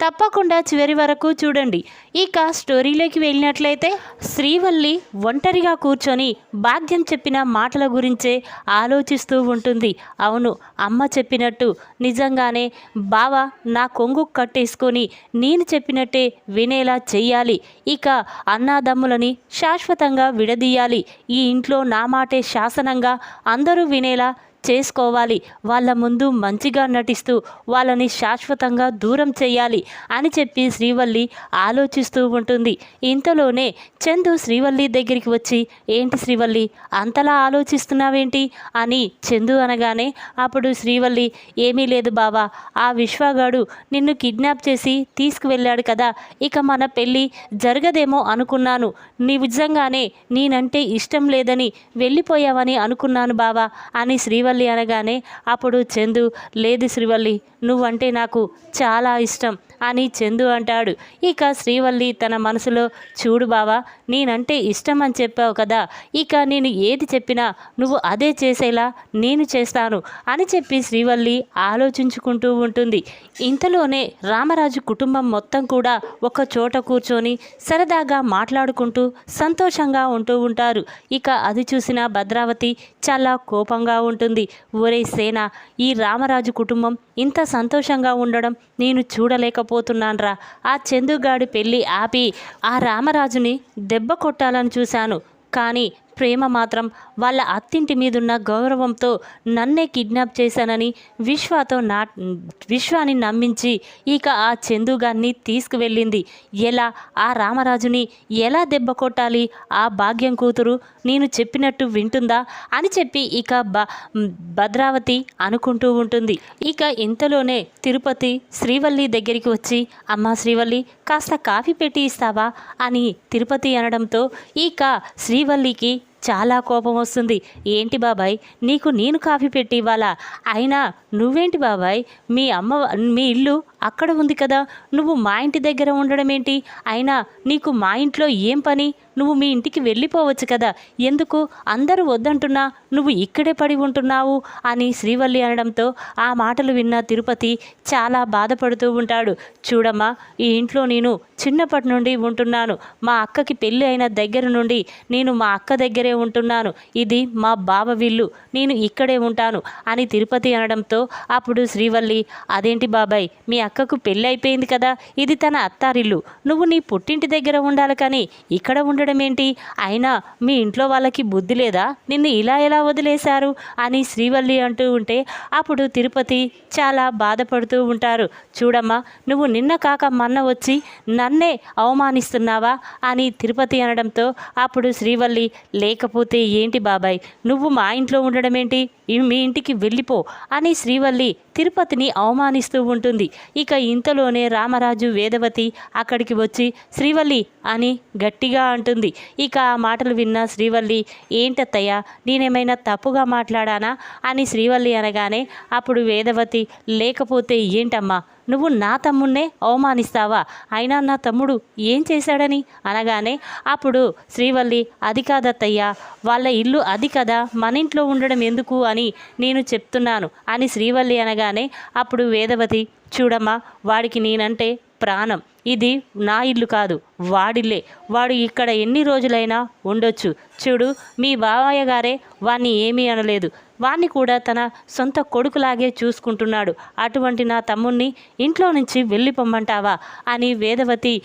తప్పకుండా చివరి వరకు చూడండి. ఇక స్టోరీలోకి వెళ్ళినట్లయితే శ్రీవల్లి ఒంటరిగా కూర్చొని భాగ్యం చెప్పిన మాటల గురించే ఆలోచిస్తూ ఉంటుంది. అవును అమ్మ చెప్పినట్టు. నిజంగానే బావ నా కొంగు కట్టేసుకొని నేను చెప్పినట్టే వినేలా చెయ్యాలి. ఇక అన్నాదమ్ములని శాశ్వతంగా విడదీయాలి. ఈ ఇంట్లో నా మాటే శాసనంగా అందరూ వినేలా చేసుకోవాలి. వాళ్ళ ముందు మంచిగా నటిస్తూ వాళ్ళని శాశ్వతంగా దూరం చేయాలి అని చెప్పి శ్రీవల్లి ఆలోచిస్తూ ఉంటుంది. ఇంతలోనే చందు శ్రీవల్లి దగ్గరికి వచ్చి ఏంటి శ్రీవల్లి అంతలా ఆలోచిస్తున్నావేంటి? అని చందు అనగానే అప్పుడు శ్రీవల్లి ఏమీ లేదు బావా ఆ విశ్వగాడు నిన్ను కిడ్నాప్ చేసి తీసుకువెళ్ళాడు కదా ఇక మన పెళ్ళి జరగదేమో అనుకున్నాను. నీ నిజంగానే నేనంటే ఇష్టం లేదని వెళ్ళిపోయావని అనుకున్నాను బావా అని శ్రీవల్లి అనగానే అప్పుడు చందు లేదు శ్రీవల్లి నువ్వంటే నాకు చాలా ఇష్టం. అని చందు అంటాడు. ఇక శ్రీవల్లి తన మనసులో చూడు బావా నేనంటే ఇష్టం అని చెప్పావు కదా ఇక నేను ఏది చెప్పినా నువ్వు అదే చేసేలా నేను చేస్తాను అని చెప్పి శ్రీవల్లి ఆలోచించుకుంటూ ఉంటుంది. ఇంతలోనే రామరాజు కుటుంబం మొత్తం కూడా ఒక చోట కూర్చొని సరదాగా మాట్లాడుకుంటూ సంతోషంగా ఉంటూ ఉంటారు. ఇక అది చూసిన భద్రావతి చాలా కోపంగా ఉంటుంది. ఒరే సేన ఈ రామరాజు కుటుంబం ఇంత సంతోషంగా ఉండడం నేను చూడలేకపోతున్నాన్రా ఆ చందుగాడి పెళ్ళి ఆపి ఆ రామరాజుని దెబ్బ కొట్టాలని చూశాను. కానీ ప్రేమ మాత్రం వాళ్ళ అత్తింటి మీదున్న గౌరవంతో నన్నే కిడ్నాప్ చేశానని విశ్వాతో నా విశ్వాని నమ్మించి ఇక ఆ చందుగాన్ని తీసుకువెళ్ళింది. ఎలా? ఆ రామరాజుని ఎలా దెబ్బ కొట్టాలి? ఆ భాగ్యం కూతురు నేను చెప్పినట్టు వింటుందా? అని చెప్పి ఇక బ భద్రావతి అనుకుంటూ ఉంటుంది. ఇక ఇంతలోనే తిరుపతి శ్రీవల్లి దగ్గరికి వచ్చి అమ్మా శ్రీవల్లి కాస్త కాఫీ పెట్టి ఇస్తావా? అని తిరుపతి అనడంతో ఇక శ్రీవల్లికి చాలా కోపం వస్తుంది. ఏంటి బాబాయ్? నీకు నేను కాఫీ పెట్టి ఇవ్వాలా? అయినా నువ్వేంటి బాబాయ్? మీ అమ్మ మీ ఇల్లు అక్కడ ఉంది కదా. నువ్వు మా ఇంటి దగ్గర ఉండడం ఏంటి అయినా నీకు మా ఇంట్లో ఏం పని? నువ్వు మీ ఇంటికి వెళ్ళిపోవచ్చు కదా. ఎందుకు? అందరూ వద్దంటున్నా నువ్వు ఇక్కడే పడి ఉంటున్నావు అని శ్రీవల్లి అనడంతో ఆ మాటలు విన్న తిరుపతి చాలా బాధపడుతూ ఉంటాడు. చూడమ్మా ఈ ఇంట్లో నేను చిన్నప్పటి నుండి ఉంటున్నాను. మా అక్కకి పెళ్ళి అయిన దగ్గర నుండి నేను మా అక్క దగ్గరే ఉంటున్నాను. ఇది మా బావ విల్లు. నేను ఇక్కడే ఉంటాను అని తిరుపతి అనడంతో అప్పుడు శ్రీవల్లి అదేంటి బాబాయ్ మీ అక్కకు పెళ్ళి అయిపోయింది కదా ఇది తన అత్తారిల్లు. నువ్వు నీ పుట్టింటి దగ్గర ఉండాలి కానీ ఇక్కడ ఉండడం ఏంటి అయినా మీ ఇంట్లో వాళ్ళకి బుద్ధి లేదా? నిన్ను ఇలా ఎలా వదిలేశారు? అని శ్రీవల్లి అంటూ ఉంటే అప్పుడు తిరుపతి చాలా బాధపడుతూ ఉంటారు. చూడమ్మా నువ్వు నిన్న కాక మొన్న వచ్చి నన్నే అవమానిస్తున్నావా? అని తిరుపతి అనడంతో అప్పుడు శ్రీవల్లి లేకపోతే ఏంటి బాబాయ్ నువ్వు మా ఇంట్లో ఉండడం ఏంటి మీ ఇంటికి వెళ్ళిపో అని శ్రీవల్లి తిరుపతిని అవమానిస్తూ ఉంటుంది. ఇక ఇంతలోనే రామరాజు వేదవతి అక్కడికి వచ్చి శ్రీవల్లి అని గట్టిగా అంటుంది. ఇక ఆ మాటలు విన్న శ్రీవల్లి ఏంటత్తయ్యా నేనేమైనా తప్పుగా మాట్లాడానా? అని శ్రీవల్లి అనగానే అప్పుడు వేదవతి లేకపోతే ఏంటమ్మా? నువ్వు నా తమ్ముణ్ణే అవమానిస్తావా? అయినా నా తమ్ముడు ఏం చేశాడని? అనగానే అప్పుడు శ్రీవల్లి అది కాదత్తయ్య వాళ్ళ ఇల్లు అది కదా మన ఇంట్లో ఉండడం ఎందుకు అని నేను చెప్తున్నాను అని శ్రీవల్లి అనగానే అప్పుడు వేదవతి చూడమ్మా వాడికి నేనంటే ప్రాణం. ఇది నా ఇల్లు కాదు వాడిల్లే. వాడు ఇక్కడ ఎన్ని రోజులైనా ఉండొచ్చు. చూడు మీ బావయ్య గారే వాణ్ణి ఏమీ అనలేదు. వాణ్ణి కూడా తన సొంత కొడుకులాగే చూసుకుంటున్నాడు. అటువంటి నా తమ్ముణ్ణి ఇంట్లో నుంచి వెళ్ళిపోమ్మంటావా అని వేదవతి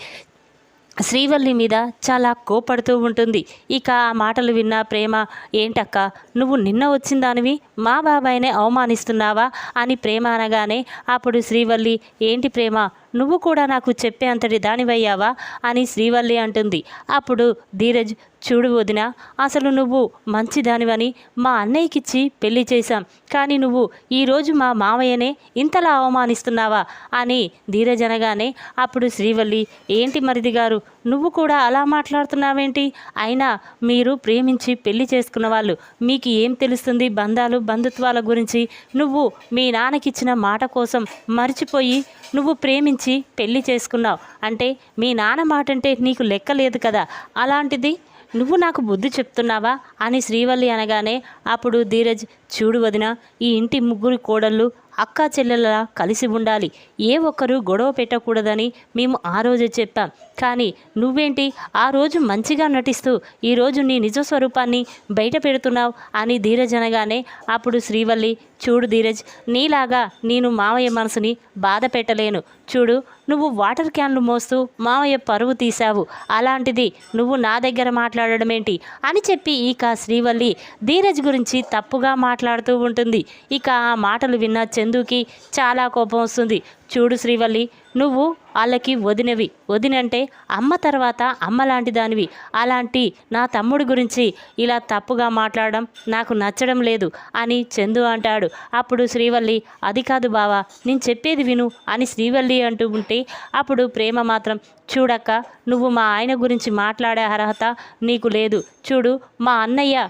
శ్రీవల్లి మీద చాలా కోపడుతూ ఉంటుంది. ఇక ఆ మాటలు విన్న ప్రేమ ఏంటక్క నువ్వు నిన్న వచ్చిందానివి మా బాబాయ్నే అవమానిస్తున్నావా? అని ప్రేమ అనగానే అప్పుడు శ్రీవల్లి ఏంటి ప్రేమ? నువ్వు కూడా నాకు చెప్పే అంతటి దానివయ్యావా? అని శ్రీవల్లి అంటుంది. అప్పుడు ధీరజ్ చూడు వదిన అసలు నువ్వు మంచి దానివని మా అన్నయ్యకిచ్చి పెళ్ళి చేశాం. కానీ నువ్వు ఈరోజు మా మామయ్యనే ఇంతలా అవమానిస్తున్నావా? అని ధీరజ్ అనగానే అప్పుడు శ్రీవల్లి ఏంటి మరిది గారు? నువ్వు కూడా అలా మాట్లాడుతున్నావేంటి? అయినా మీరు ప్రేమించి పెళ్ళి చేసుకున్న వాళ్ళు మీకు ఏం తెలుస్తుంది? బంధాలు బంధుత్వాల గురించి నువ్వు మీ నాన్నకిచ్చిన మాట కోసం మర్చిపోయి నువ్వు ప్రేమించి ఇచ్చి పెళ్ళి చేసుకున్నావు. అంటే మీ నాన్న మాట అంటే నీకు లెక్క లేదు కదా. అలాంటిది నువ్వు నాకు బుద్ధి చెప్తున్నావా? అని శ్రీవల్లి అనగానే అప్పుడు ధీరజ్ చూడు వదిన ఈ ఇంటి ముగ్గురు కోడళ్ళు అక్క చెల్లెలలా కలిసి ఉండాలి. ఏ ఒక్కరు గొడవ పెట్టకూడదని మేము ఆ రోజే చెప్పాం. కానీ నువ్వేంటి ఆ రోజు మంచిగా నటిస్తూ ఈరోజు నీ నిజ స్వరూపాన్ని బయట పెడుతున్నావు? అని ధీరజ్ అనగానే అప్పుడు శ్రీవల్లి చూడు ధీరజ్ నీలాగా నేను మావయ్య మనసుని బాధ పెట్టలేను. చూడు నువ్వు వాటర్ క్యాన్లు మోస్తూ మామయ్య పరువు తీశావు. అలాంటిది నువ్వు నా దగ్గర మాట్లాడడం ఏంటి? అని చెప్పి ఇక శ్రీవల్లి ధీరజ్ గురించి తప్పుగా మాట్లాడుతూ ఉంటుంది. ఇక ఆ మాటలు విన్న చందుకి చాలా కోపం వస్తుంది. చూడు శ్రీవల్లి నువ్వు వాళ్ళకి వదినవి. వదినంటే అమ్మ తర్వాత అమ్మ లాంటి దానివి. అలాంటి నా తమ్ముడి గురించి ఇలా తప్పుగా మాట్లాడడం నాకు నచ్చడం లేదు అని చందు అంటాడు. అప్పుడు శ్రీవల్లి అది కాదు బావా నేను చెప్పేది విను అని శ్రీవల్లి అంటూ ఉంటే అప్పుడు ప్రేమ మాత్రం చూడక్క నువ్వు మా ఆయన గురించి మాట్లాడే అర్హత నీకు లేదు. చూడు మా అన్నయ్య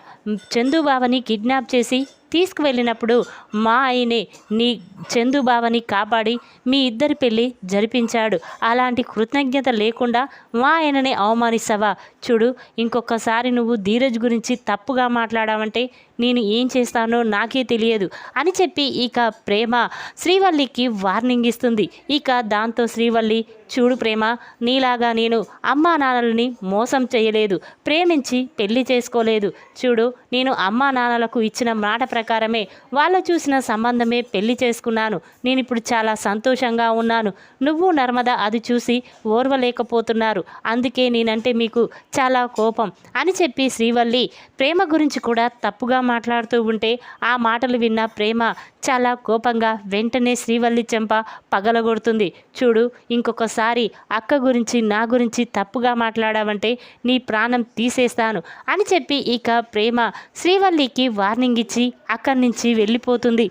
చందు బావని కిడ్నాప్ చేసి తీసుకువెళ్ళినప్పుడు మా ఆయనే నీ చందుబావని కాపాడి మీ ఇద్దరి పెళ్ళి జరిపించాడు. అలాంటి కృతజ్ఞత లేకుండా మా ఆయననే అవమానిస్తావా? చూడు ఇంకొకసారి నువ్వు ధీరజ్ గురించి తప్పుగా మాట్లాడావంటే నేను ఏం చేస్తానో నాకే తెలియదు అని చెప్పి ఇక ప్రేమ శ్రీవల్లికి వార్నింగ్ ఇస్తుంది. ఇక దాంతో శ్రీవల్లి చూడు ప్రేమ నీలాగా నేను అమ్మా నాన్నలని మోసం చేయలేదు ప్రేమించి పెళ్ళి చేసుకోలేదు. చూడు నేను అమ్మా నాన్నలకు ఇచ్చిన మాట ప్రకారమే వాళ్ళు చూసిన సంబంధమే పెళ్ళి చేసుకున్నాను. నేను ఇప్పుడు చాలా సంతోషంగా ఉన్నాను. నువ్వు నర్మద అది చూసి ఓర్వలేకపోతున్నారు. అందుకే నేనంటే మీకు చాలా కోపం అని చెప్పి శ్రీవల్లి ప్రేమ గురించి కూడా తప్పుగా మాట్లాడుతూ ఉంటే ఆ మాటలు విన్న ప్రేమ చాలా కోపంగా వెంటనే శ్రీవల్లి చెంప పగలగొడుతుంది. చూడు ఇంకొకసారి అక్క గురించి నా గురించి తప్పుగా మాట్లాడావంటే నీ ప్రాణం తీసేస్తాను అని చెప్పి ఇక ప్రేమ శ్రీవల్లికి వార్నింగ్ ఇచ్చి అక్కడి నుంచి వెళ్ళిపోతుంది.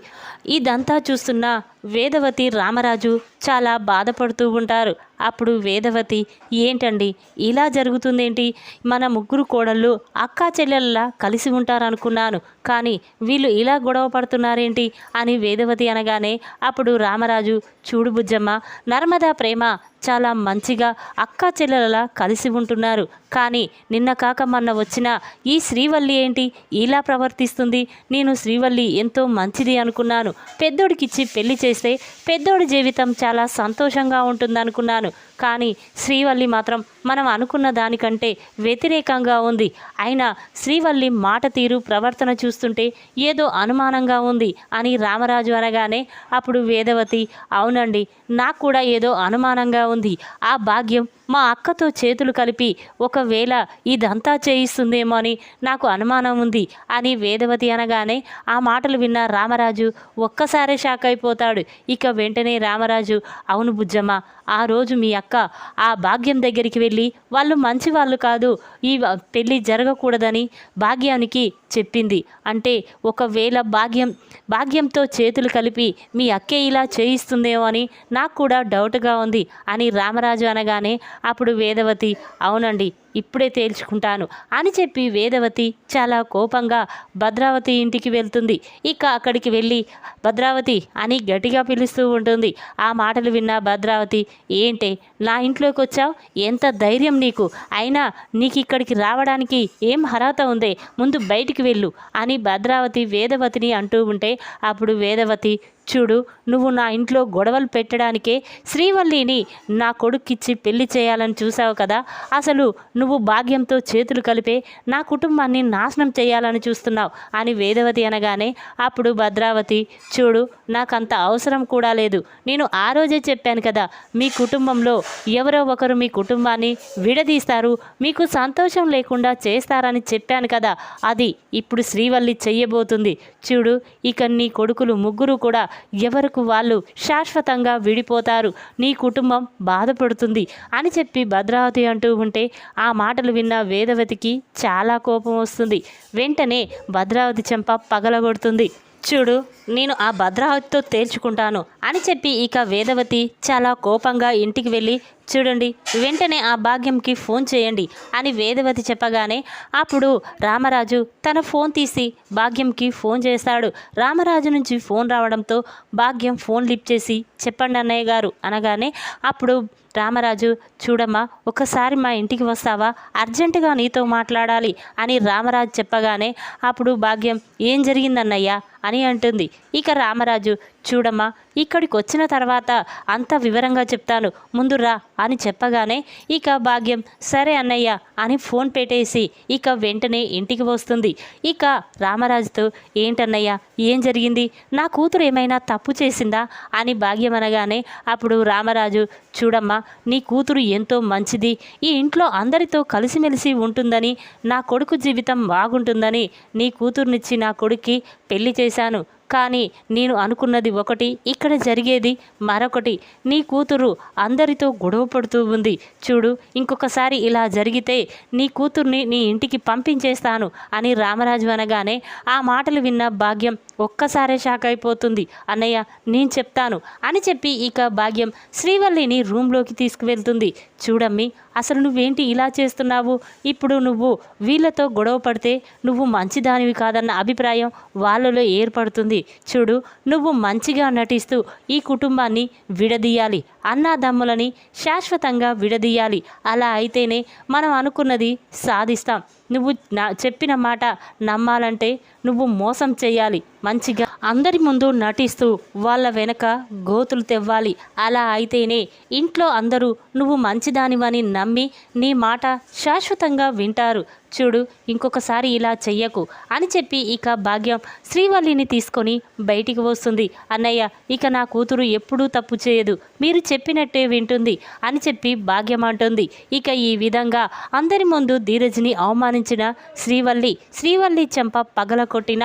ఇదంతా చూస్తున్న వేదవతి రామరాజు చాలా బాధపడుతూ ఉంటారు. అప్పుడు వేదవతి ఏంటండి? ఇలా జరుగుతుందేంటి? మన ముగ్గురు కోడళ్ళు అక్కా చెల్లెల్లా కలిసి ఉంటారనుకున్నాను. కానీ వీళ్ళు ఇలా గొడవ పడుతున్నారేంటి అని వేదవతి అనగానే అప్పుడు రామరాజు చూడు బుజ్జమ్మ నర్మదా ప్రేమ చాలా మంచిగా అక్క చెల్లెలలా కలిసి ఉంటున్నారు. కానీ నిన్న కాక మొన్న వచ్చిన ఈ శ్రీవల్లి ఏంటి? ఇలా ప్రవర్తిస్తుంది. నేను శ్రీవల్లి ఎంతో మంచిది అనుకున్నాను. పెద్దోడికిచ్చి పెళ్ళి చేస్తే పెద్దోడి జీవితం చాలా సంతోషంగా ఉంటుందనుకున్నాను. కానీ శ్రీవల్లి మాత్రం మనం అనుకున్న దానికంటే వ్యతిరేకంగా ఉంది. అయినా శ్రీవల్లి మాట తీరు ప్రవర్తన చూస్తుంటే ఏదో అనుమానంగా ఉంది అని రామరాజు అనగానే అప్పుడు వేదవతి అవునండి నాకు కూడా ఏదో అనుమానంగా ఉంది. ఆ భాగ్యం మా అక్కతో చేతులు కలిపి ఒకవేళ ఇదంతా చేయిస్తుందేమో అని నాకు అనుమానం ఉంది అని వేదవతి అనగానే ఆ మాటలు విన్న రామరాజు ఒక్కసారే షాక్ అయిపోతాడు. ఇక వెంటనే రామరాజు అవును బుజ్జమ్మ ఆ రోజు మీ అక్క ఆ భాగ్యం దగ్గరికి వెళ్ళి వాళ్ళు మంచి వాళ్ళు కాదు ఈ పెళ్ళి జరగకూడదని భాగ్యానికి చెప్పింది. అంటే ఒకవేళ భాగ్యం భాగ్యంతో చేతులు కలిపి మీ అక్కే ఇలా చేయిస్తుందేమో అని నాకు కూడా డౌట్గా ఉంది అని రామరాజు అనగానే అప్పుడు వేదవతి అవునండి ఇప్పుడే తేల్చుకుంటాను అని చెప్పి వేదవతి చాలా కోపంగా భద్రావతి ఇంటికి వెళ్తుంది. ఇక అక్కడికి వెళ్ళి భద్రావతి అని గట్టిగా పిలుస్తూ ఉంటుంది. ఆ మాటలు విన్న భద్రావతి ఏంటే నా ఇంట్లోకి వచ్చావు? ఎంత ధైర్యం నీకు? అయినా నీకు ఇక్కడికి రావడానికి ఏం అర్హత ఉందే? ముందు బయటికి వెళ్ళు అని భద్రావతి వేదవతిని అంటూ ఉంటే అప్పుడు వేదవతి చూడు నువ్వు నా ఇంట్లో గొడవలు పెట్టడానికే శ్రీవల్లిని నా కొడుక్కిచ్చి పెళ్ళి చేయాలని చూసావు కదా? అసలు నువ్వు భాగ్యంతో చేతులు కలిపే నా కుటుంబాన్ని నాశనం చేయాలని చూస్తున్నావు అని వేదవతి అనగానే అప్పుడు భద్రావతి చూడు నాకంత అవసరం కూడా లేదు. నేను ఆ రోజే చెప్పాను కదా మీ కుటుంబంలో ఎవరో ఒకరు మీ కుటుంబాన్ని విడదీస్తారు మీకు సంతోషం లేకుండా చేస్తారని చెప్పాను కదా అది ఇప్పుడు శ్రీవల్లి చెయ్యబోతుంది. చూడు ఇక నీ కొడుకులు ముగ్గురు కూడా ఎవరికి వాళ్ళు శాశ్వతంగా విడిపోతారు నీ కుటుంబం బాధపడుతుంది అని చెప్పి భద్రావతి అంటూ ఉంటే ఆ ఆ మాటలు విన్న వేదవతికి చాలా కోపం వస్తుంది. వెంటనే భద్రావతి చెంప పగలగొడుతుంది. చూడు నేను ఆ భద్రావతితో తేల్చుకుంటాను అని చెప్పి ఇక వేదవతి చాలా కోపంగా ఇంటికి వెళ్ళి చూడండి వెంటనే ఆ భాగ్యంకి ఫోన్ చేయండి అని వేదవతి చెప్పగానే అప్పుడు రామరాజు తన ఫోన్ తీసి భాగ్యంకి ఫోన్ చేస్తాడు. రామరాజు నుంచి ఫోన్ రావడంతో భాగ్యం ఫోన్ లిఫ్ట్ చేసి చెప్పండి అన్నయ్య గారు అనగానే అప్పుడు రామరాజు చూడమ్మా ఒకసారి మా ఇంటికి వస్తావా? అర్జెంటుగా నీతో మాట్లాడాలి అని రామరాజు చెప్పగానే అప్పుడు భాగ్యం ఏం జరిగిందన్నయ్యా? అని అంటుంది. ఇక రామరాజు చూడమ్మా ఇక్కడికి వచ్చిన తర్వాత అంత వివరంగా చెప్తాను. ముందు రా అని చెప్పగానే ఇక భాగ్యం సరే అన్నయ్య అని ఫోన్ పెట్టేసి ఇక వెంటనే ఇంటికి వస్తుంది. ఇక రామరాజుతో ఏంటన్నయ్య ఏం జరిగింది? నా కూతురు ఏమైనా తప్పు చేసిందా? అని భాగ్యం అనగానే అప్పుడు రామరాజు చూడమ్మా నీ కూతురు ఎంతో మంచిది. ఈ ఇంట్లో అందరితో కలిసిమెలిసి ఉంటుందని నా కొడుకు జీవితం బాగుంటుందని నీ కూతురునిచ్చి నా కొడుక్కి పెళ్ళి చేశాను. కానీ నేను అనుకున్నది ఒకటి ఇక్కడ జరిగేది మరొకటి. నీ కూతురు అందరితో గొడవ పడుతూ ఉంది. చూడు ఇంకొకసారి ఇలా జరిగితే నీ కూతుర్ని నీ ఇంటికి పంపించేస్తాను అని రామరాజు అనగానే ఆ మాటలు విన్న భాగ్యం ఒక్కసారే షాక్ అయిపోతుంది. అన్నయ్య నేను చెప్తాను అని చెప్పి ఇక భాగ్యం శ్రీవల్లిని రూమ్లోకి తీసుకువెళ్తుంది. చూడమ్మి అసలు నువ్వేంటి ఇలా చేస్తున్నావు? ఇప్పుడు నువ్వు వీళ్ళతో గొడవ పడితే నువ్వు మంచిదానివి కాదన్న అభిప్రాయం వాళ్ళలో ఏర్పడుతుంది. చూడు నువ్వు మంచిగా నటిస్తూ ఈ కుటుంబాన్ని విడదీయాలి. అన్నాదమ్ములని శాశ్వతంగా విడదీయాలి. అలా అయితేనే మనం అనుకున్నది సాధిస్తాం. నువ్వు నా చెప్పిన మాట నమ్మాలంటే నువ్వు మోసం చేయాలి. మంచిగా అందరి ముందు నటిస్తూ వాళ్ళ వెనక గోతులు తెవ్వాలి. అలా అయితేనే ఇంట్లో అందరూ నువ్వు మంచిదానివని నమ్మి నీ మాట శాశ్వతంగా వింటారు. చూడు ఇంకొకసారి ఇలా చెయ్యకు అని చెప్పి ఇక భాగ్యం శ్రీవల్లిని తీసుకొని బయటికి వస్తుంది. అన్నయ్య ఇక నా కూతురు ఎప్పుడూ తప్పు చేయదు. మీరు చెప్పినట్టే వింటుంది అని చెప్పి భాగ్యం అంటుంది. ఇక ఈ విధంగా అందరి ముందు ధీరజ్ని అవమానించిన శ్రీవల్లి శ్రీవల్లి చెంప పగలకొట్టిన